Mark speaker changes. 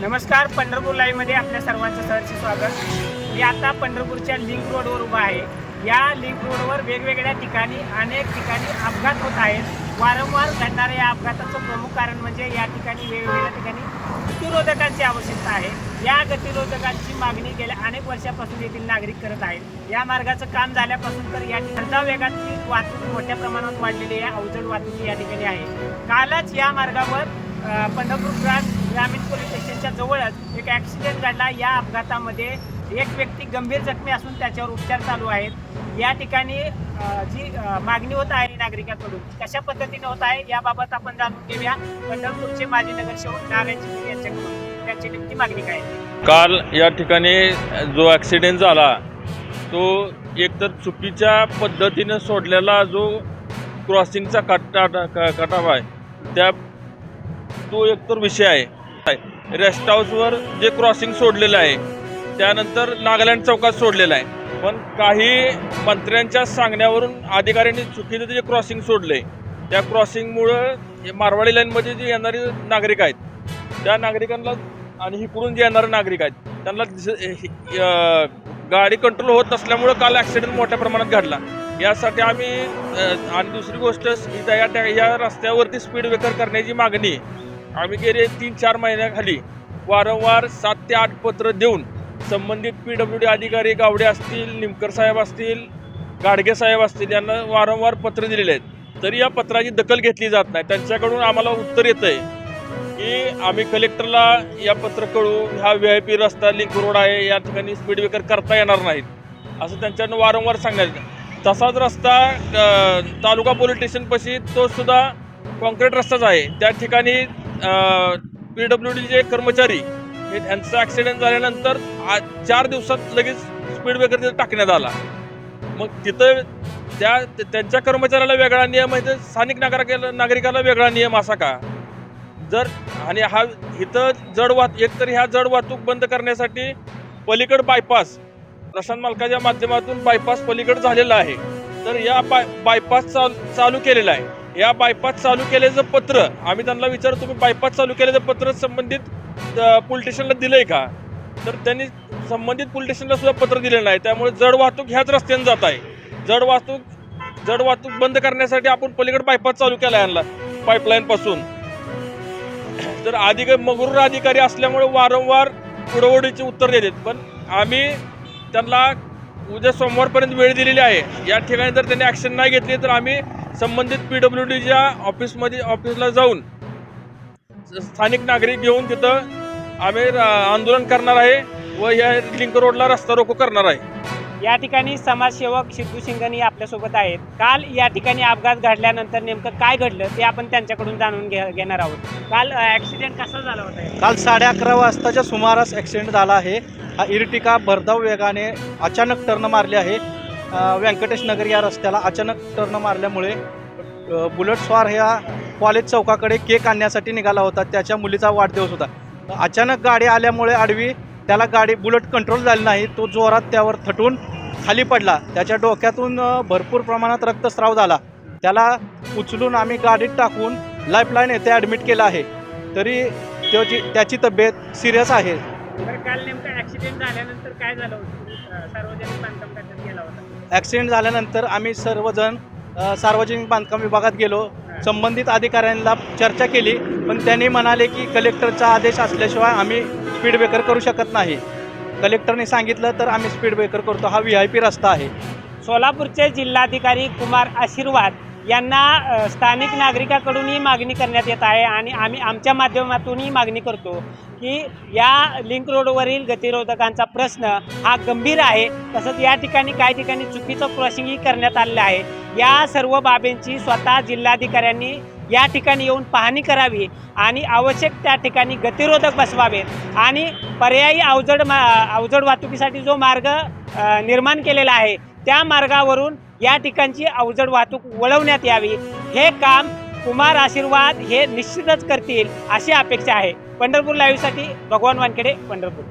Speaker 1: नमस्कार पंढरपूर लाईव्हमध्ये आपल्या सर्वांचं सहर्ष स्वागत. मी आता पंढरपूरच्या लिंक रोडवर उभा आहे. या लिंक रोडवर वेगवेगळ्या ठिकाणी अनेक ठिकाणी अपघात होत आहेत. वारंवार घडणाऱ्या या अपघाताचं प्रमुख कारण म्हणजे या ठिकाणी वेगवेगळ्या ठिकाणी गतिरोधकांची आवश्यकता आहे. या गतिरोधकांची मागणी गेल्या अनेक वर्षापासून येथील नागरिक करत आहेत. या मार्गाचं काम झाल्यापासून तर या ठिकाणी वेगाची वाहतूक मोठ्या प्रमाणात वाढलेली आहे. अवजड वाहतूक या ठिकाणी आहे. कालच या मार्गावर पंढरपूर ग्रामीण पोलीस स्टेशनच्या जवळच एक ॲक्सिडेंट घडला. या अपघातामध्ये एक व्यक्ती गंभीर जखमी असून त्याच्यावर उपचार चालू आहेत. या ठिकाणी जी मागणी होत आहे नागरिकांकडून कशा पद्धतीने होत आहे याबाबत आपण जाणून घेऊया. पंढरपूरचे माजी नगरसेवक नारायण यांच्याकडून त्यांची नेमकी मागणी काय
Speaker 2: काल या ठिकाणी जो ॲक्सिडेंट झाला तो एकतर चुकीच्या पद्धतीनं सोडलेला जो क्रॉसिंगचा कट्टा क- कटाव आहे त्या तो एकतर विषय आहे. रेस्ट हाऊसवर जे क्रॉसिंग सोडलेलं आहे त्यानंतर नागालँड चौकात सोडलेलं आहे. पण काही मंत्र्यांच्या सांगण्यावरून अधिकाऱ्यांनी चुकीचं जे क्रॉसिंग सोडले त्या क्रॉसिंगमुळं मारवाडी लाईनमध्ये जे येणारे नागरिक आहेत त्या नागरिकांना आणि इकडून जे येणारे नागरिक आहेत त्यांना गाडी कंट्रोल होत नसल्यामुळं काल ॲक्सिडेंट मोठ्या प्रमाणात घडला. यासाठी आम्ही आणि दुसरी गोष्ट इथं या या रस्त्यावरती स्पीड ब्रेकर करण्याची मागणी आम्ही गेले तीन चार महिन्याखाली. वारंवार सात ते आठ पत्र देऊन संबंधित पी डब्ल्यू डी अधिकारी गावडे असतील निमकर साहेब असतील गाडगे साहेब असतील यांना वारंवार पत्र दिलेले आहेत. तरी या पत्राची दखल घेतली जात नाही. त्यांच्याकडून आम्हाला उत्तर येतं आहे की आम्ही कलेक्टरला या पत्र कळू हा व्ही आय पी रस्ता लिंक रोड आहे या ठिकाणी स्पीड ब्रेकर करता येणार नाहीत. असं त्यांच्यानं वारंवार सांगायचं. तसाच रस्ता तालुका पोलीस स्टेशनपाशी तो सुद्धा कॉन्क्रीट रस्ताच आहे. त्या ठिकाणी पी डब्ल्यू डीचे कर्मचारी हे त्यांचा ॲक्सिडेंट झाल्यानंतर आ- चार दिवसात लगेच स्पीड ब्रेकर टाकण्यात आला. मग तिथं त्या त्यांच्या कर्मचाऱ्याला वेगळा नियम आहे तर स्थानिक नागरिकाला नागरिकाला वेगळा नियम असा का? जर आणि हा इथं जड वाहत एकतर ह्या जड वाहतूक बंद करण्यासाठी पलीकड बायपास प्रशांत मालकाच्या माध्यमातून बायपास पलीकड झालेला आहे. तर या बाय बायपास चाल चालू केलेला आहे. या बायपास चालू केल्याचं पत्र आम्ही त्यांना विचारतो तुम्ही बायपास चालू केल्याचं पत्र संबंधित पोलीस स्टेशनला दिलंय का? तर त्यांनी संबंधित पोलीस स्टेशनला सुद्धा पत्र दिलेलं नाही. त्यामुळे जड वाहतूक ह्याच रस्त्याने जात आहे. जड वाहतूक जड वाहतूक बंद करण्यासाठी आपण पलीकडे बायपास चालू केला यांना पाईपलाईन पासून. तर अधिक मगरूर अधिकारी असल्यामुळे वारंवार पुढवडीचे उत्तर देतात. पण आम्ही त्यांना उद्या सोमवारपर्यंत वेळ दिलेली आहे. या ठिकाणी जर त्यांनी ॲक्शन नाही घेतली तर आम्ही संबंधित पी डब्ल्यू डीच्या ऑफिसमध्ये ऑफिसला जाऊन स्थानिक नागरिक घेऊन तिथं आम्ही आंदोलन करणार आहे व या लिंक रोडला रस्ता रोको करणार आहे.
Speaker 1: या ठिकाणी समाजसेवक सिद्धू सिंगणी आपल्यासोबत आहेत. काल या ठिकाणी अपघात घडल्यानंतर नेमकं काय घडलं ते आपण त्यांच्याकडून जाणून घे घेणार आहोत. काल ॲक्सिडेंट कसा झाला होता?
Speaker 3: काल साडे अकरा वाजताच्या सुमारास ॲक्सिडेंट झाला आहे. हा इर्टिका भरधाव वेगाने अचानक टर्न मारली आहे. व्यंकटेश नगर या रस्त्याला अचानक टर्न मारल्यामुळे बुलेट स्वार ह्या कॉलेज चौकाकडे केक आणण्यासाठी निघाला होता. त्याच्या मुलीचा वाढदिवस होता. अचानक गाडी आल्यामुळे आडवी त्याला गाडी बुलेट कंट्रोल झाली नाही. तो जोरात त्यावर थटून खाली पडला. त्याच्या डोक्यातून भरपूर प्रमाणात रक्तस्राव झाला. त्याला उचलून आम्ही गाडीत टाकून लाईफलाईन येथे ॲडमिट केलं आहे. तरी त्याची त्याची तब्येत सिरियस आहे.
Speaker 1: काल नेमका ॲक्सिडेंट झाल्यानंतर काय झालं होतं? सार्वजनिक बांधकाम खात्यात गेला होता.
Speaker 3: ॲक्सिडेंट झाल्यानंतर आम्ही सर्वजण सार्वजनिक बांधकाम विभागात गेलो. संबंधित अधिकाऱ्यांना चर्चा केली पण त्यांनी म्हणाले की कलेक्टरचा आदेश असल्याशिवाय आम्ही स्पीड ब्रेकर करू शकत नाही. कलेक्टरने सांगितलं तर आम्ही स्पीड ब्रेकर करतो. हा व्ही आय पी रस्ता आहे.
Speaker 1: सोलापूरचे जिल्हाधिकारी कुमार आशीर्वाद यांना स्थानिक नागरिकाकडूनही मागणी करण्यात येत आहे आणि आम्ही आमच्या माध्यमातूनही मागणी करतो की या लिंक रोडवरील गतिरोधकांचा प्रश्न हा गंभीर आहे. तसंच या ठिकाणी काही ठिकाणी चुकीचं क्रॉसिंगही करण्यात आलेलं आहे. या सर्व बाबींची स्वतः जिल्हाधिकाऱ्यांनी या ठिकाणी येऊन पाहणी करावी आणि आवश्यक त्या ठिकाणी गतिरोधक बसवावेत आणि पर्यायी अवजड मा अवजड वाहतुकीसाठी जो मार्ग निर्माण केलेला आहे त्या मार्गावरून या ठिकाणची अवजड वाहतूक वळवण्यात यावी. हे काम कुमार आशीर्वाद हे निश्चितच करतील अशी अपेक्षा आहे. पंढरपूर लाईव्हसाठी भगवान वानखेडे पंढरपूर.